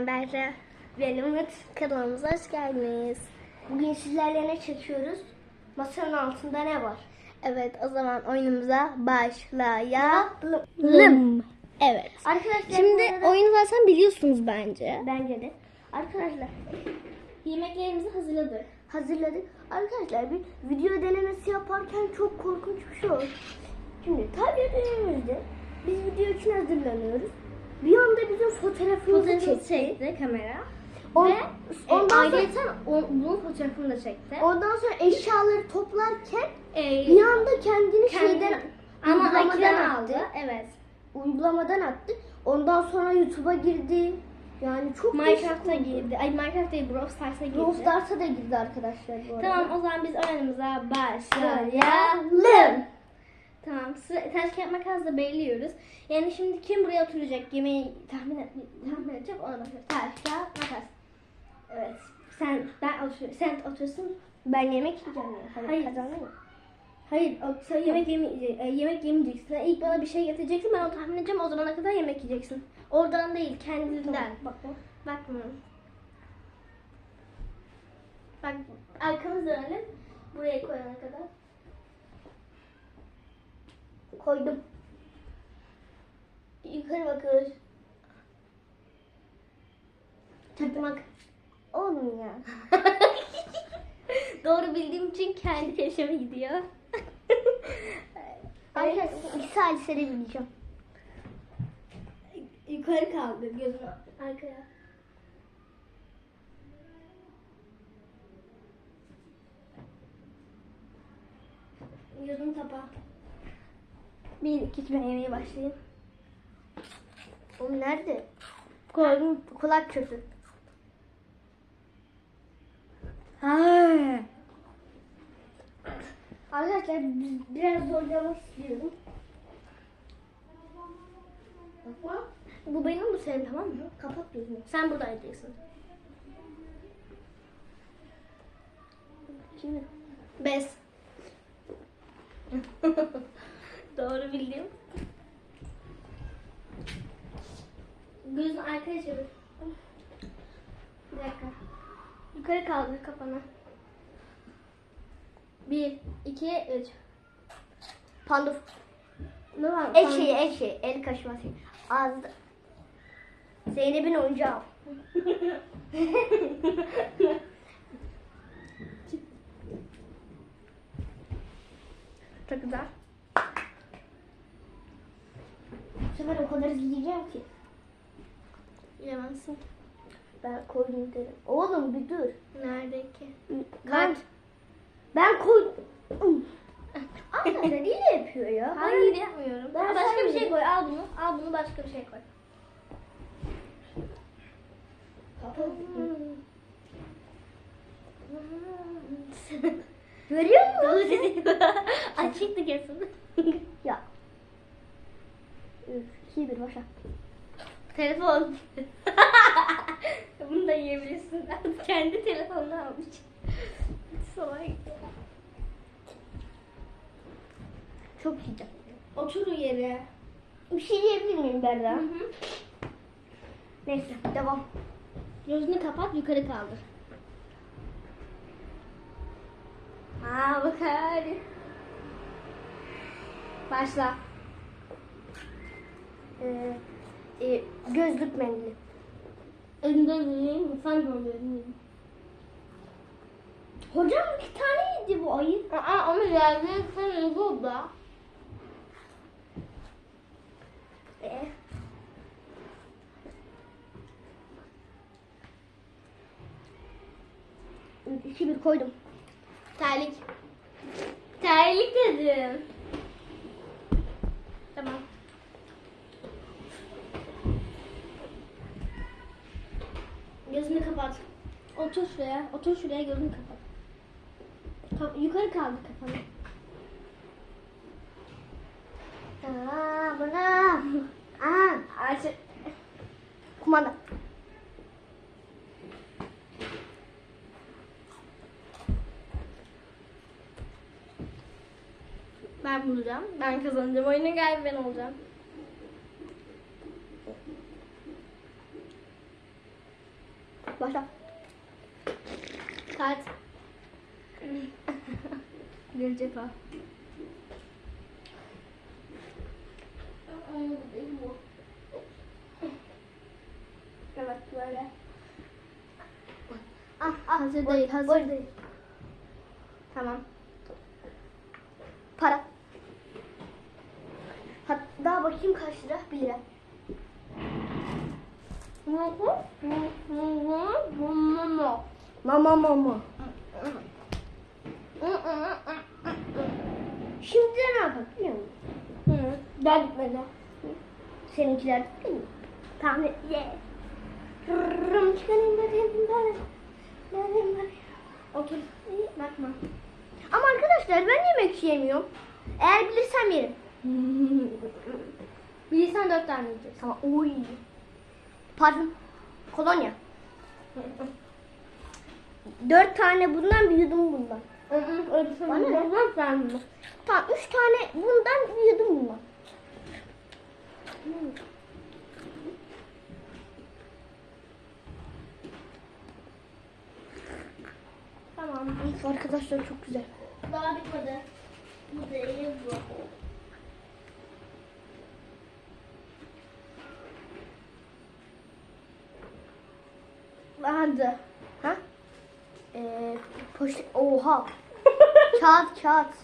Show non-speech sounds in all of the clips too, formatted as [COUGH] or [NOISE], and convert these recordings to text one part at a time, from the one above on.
Ben Berra. Ben Umut. Kanalımıza hoş geldiniz. Bugün sizlerle ne çekiyoruz? Masanın altında ne var? Evet o zaman oyunumuza başlayalım. Evet. Arkadaşlar Şimdi arada- oyunu zaten biliyorsunuz bence. bence de. Arkadaşlar Yemeklerimizi hazırladık. hazırladık. Arkadaşlar bir video denemesi yaparken çok korkunç bir şey oldu. Şimdi tablet önümüzde biz video için hazırlanıyoruz. Bir anda bizim fotoğrafımızı Fotoğrafı çekti. çekti kamera. On- Ve ondan ondan sonra- ayrıca o- bunun fotoğrafını da çekti. Ondan sonra eşyaları toplarken Ee, bir anda kendini kendi- şeyden ama uygulamadan ekran attı. aldı. Evet. Uygulamadan attı. Ondan sonra YouTube'a girdi. Yani çok Minecraft'a girdi. Ay Minecraft değil Brawl Stars'a girdi. Brawl Stars'a da girdi arkadaşlar bu arada. Tamam o zaman biz oyunumuza başlayalım. Tamam. Sıra, taş kağıt makasla belirliyoruz. Yani şimdi kim buraya oturacak yemeği tahmin, et, tahmin edecek ona bakıyoruz. Taş kağıt makas. Evet. Sen ben otur sen otursun. Ben yemek yiyeceğim ya. Hani Hayır. kazanayım. Hayır, sen yemek yemeyeceksin. yemek yemeyeceksin. İlk bana bir şey getireceksin. Ben onu tahmin edeceğim. O zamana kadar yemek yiyeceksin. Oradan değil, kendinden. Bak bak. Bakma. Bak arkamız dönelim. Buraya koyana kadar. Koydum. Yukarı bakıyoruz. Çakmak. Oğlum ya. Doğru bildiğim için kendi peşime gidiyor. [LAUGHS] Arkadaşlar iki salise de bileceğim. Yukarı kaldı gözüm arkaya. Gözüm tapa. Bir iki üç ben yemeye başlayayım. Oğlum nerede? Koydum. Kulak. Ha. Arkadaşlar biraz zorlamak istiyorum. Bakma. Bu benim bu senin tamam mı? Kapat gözünü. Sen burada yiyeceksin. Şimdi. Bez. [LAUGHS] Doğru bildim. Gözünü arkaya çevir. Bir dakika. Yukarı kaldır kafanı. Bir, iki, üç. Panduf. Ne var? El şeyi, el şeyi. El kaşıması. Ağızda. Zeynep'in oyuncağı. [LAUGHS] Çok güzel. Bu sefer o kadar hızlı yiyeceğim ki. Yemezsin. Ben koydum dedim. Oğlum bir dur. Nerede ki? Ben, ben koydum. Arkadaşlar [LAUGHS] hile yapıyor ya. Hayır yapmıyorum. Ben başka bir şey koy. Al bunu. Al bunu başka bir şey koy. Görüyor [LAUGHS] musun? Açıktı kesin. [LAUGHS] ya. Üf, iki bir başa. Telefon. [LAUGHS] Bunu da yiyebilirsin. Kendi telefonunu almış. Salak. Çok yiyeceğim. Otur yere. Bir şey diyebilir miyim Berra? Hı hı. Neyse devam. Gözünü kapat yukarı kaldır. Aa bak hadi. Başla. Ee, e, gözlük mendili. Önünde yiyeyim. Sen gördün. Hocam iki tane yedi bu ayı. Aa ama geldi. Sen burada. Ee, üç, iki bir koydum. Terlik. Terlik dedim. Tamam. Gözünü kapat. Otur şuraya. Otur şuraya gözünü kapat. Ka- yukarı kaldı kafanı. Aa, bu ne? Aa, Artık kumanda. ben bulacağım. Ben kazanacağım. Oyunun galiba ben olacağım. Başla. Kart. Bir cefa. Evet böyle. Ah, ah, hazır değil, hazır boy. değil. Tamam. Para. Hat, daha bakayım kaç lira? 1 lira. Mama mama. Şimdi ne yapalım biliyor musun? Daha bitmedi. Seninkiler değil mi? Tahmin et. Ye. Rırrım çıkarayım böyle. Otur. Bakma. Ama arkadaşlar ben yemek yemiyorum. Eğer bilirsem yerim. Bilirsen dört tane yiyeceğiz. Tamam. Oy. Parfüm. Kolonya. Dört tane bundan bir yudum bundan. Bana ne? Bana sen bunu. Tamam üç tane bundan bir yudum bundan. Tamam. Arkadaşlar çok güzel. Daha bitmedi. Bu değil bu. Hadi. Ha? Ee, poşet. Oha. [LAUGHS] kağıt kağıt.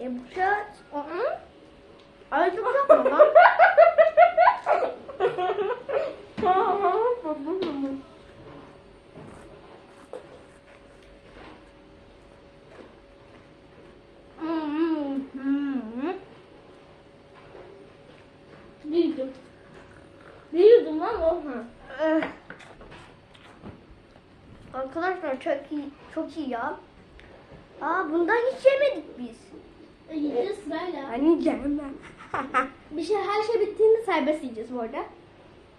E bu kağıt. Ay çok yapma lan. Büyüdüm. Büyüdüm lan o. Eh. Arkadaşlar çok iyi, çok iyi ya. Aa bundan hiç yemedik biz. Yiyeceğiz sırayla. Ben yiyeceğim ben. [LAUGHS] Bir şey her şey bittiğinde serbest yiyeceğiz bu arada.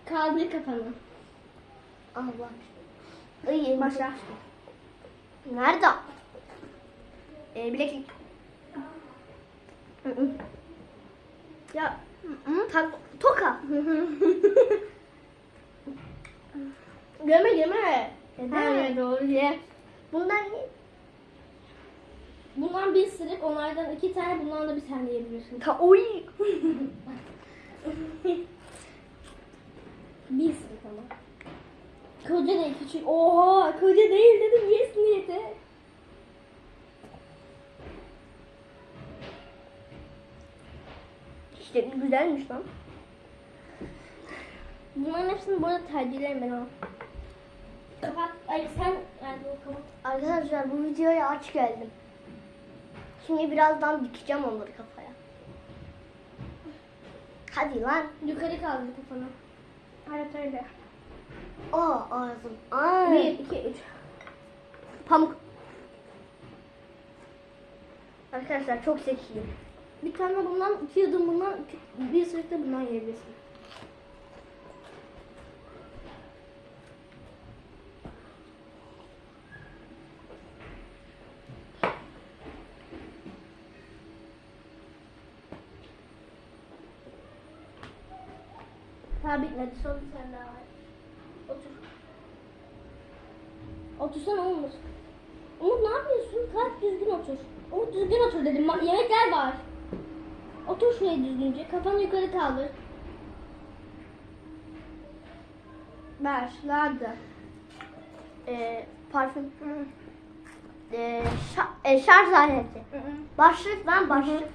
Kaldır kafanı. Allah. İyi. Başla. Nerede? Ee, bileklik. ya tak, toka. [LAUGHS] Göme göme. Neden? Evet doğru ye. Bundan ne? Bundan bir ısırık, onlardan iki tane, bundan da bir tane yiyebilirsin. Ta oy. [LAUGHS] Bir ısırık ama. Koca değil küçük. Oha koca değil dedim yes niyeti. İşte güzelmiş lan. Bunların hepsini bu arada tercihlerim ben ama. Kapat. Ay sen yani o kapat. Arkadaşlar bu videoya aç geldim. Şimdi birazdan dikeceğim onları kafaya. Hadi lan. Yukarı kaldır kafanı. Evet öyle. Aa ağzım. Aa. Bir, iki, üç. Pamuk. Arkadaşlar çok zekiyim. Bir tane bundan, iki yudum bundan, iki- bir ısırık da bundan yiyebilirsin. Daha bitmedi. Son bir tane daha var. Otur. Otursana Umut. Umut ne yapıyorsun? Kalk düzgün otur. Umut düzgün otur dedim. Yemekler var. Otur şuraya düzgünce. Kafanı yukarı kaldır. Nerede? Ee, parfüm. Ee, şa- e, şarj aleti. Başlık lan başlık.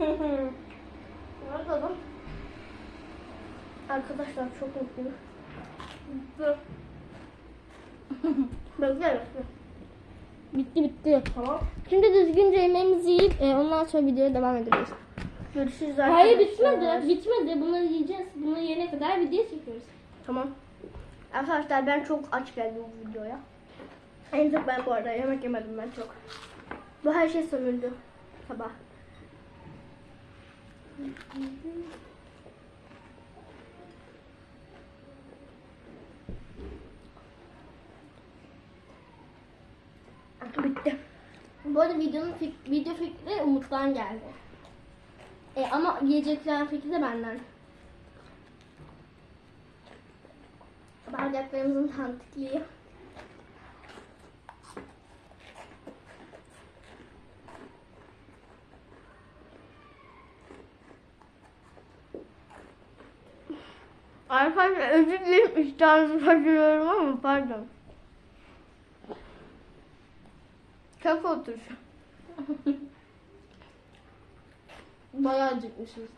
Nerede adam? Arkadaşlar çok mutluyum. [LAUGHS] Bekle bekle. Bitti bitti. Tamam. Şimdi düzgünce yemeğimizi yiyip e, ondan sonra videoya devam edeceğiz. Görüşürüz arkadaşlar. Hayır bitmedi. Bitmedi. Bunları yiyeceğiz. Bunları yene kadar video çekiyoruz. Tamam. Arkadaşlar ben çok aç geldim bu videoya. En çok ben bu arada yemek yemedim ben çok. Bu her şey sömürdü. Sabah. Bitti. Bu arada videonun fik- video fikri Umut'tan geldi. E, ama yiyecekler fikri de benden. Bardaklarımızın tantıklığı. Arkadaşlar özür dilerim iştahınızı kaçırıyorum ama pardon. Kafa otur. [LAUGHS] Bayağı acıkmışız.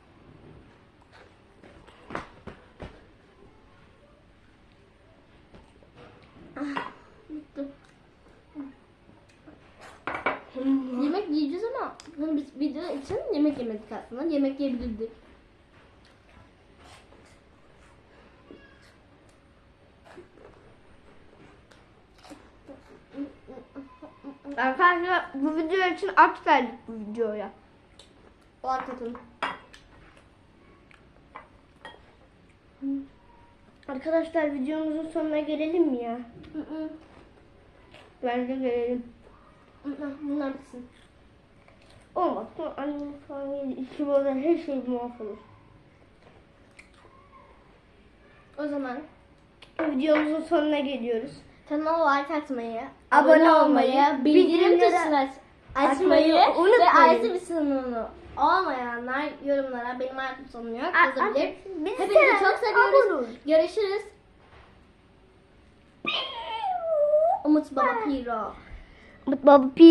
Yemek yiyeceğiz ama hani biz video için yemek yemedik aslında. Yemek yiyebilirdik. Video için aç verdik bu videoya. O arkasın. Arkadaşlar videomuzun sonuna gelelim mi ya? Bence gelelim. Bunlar bitsin. Olmazsa annem falan gelir. İki olan her şey mahvolur. O zaman Videomuzun sonuna geliyoruz. kanala like atmayı, Abone olmayı, bildirim bildirimleri tuşunu aç- açmayı açmayı ve unutmayın. ayrıca bir sınırını olmayanlar yorumlara benim ayrıca sonum yok yazabilir. Hepinizi çok seviyoruz. Görüşürüz. Umut Baba Piro. Baba Piro.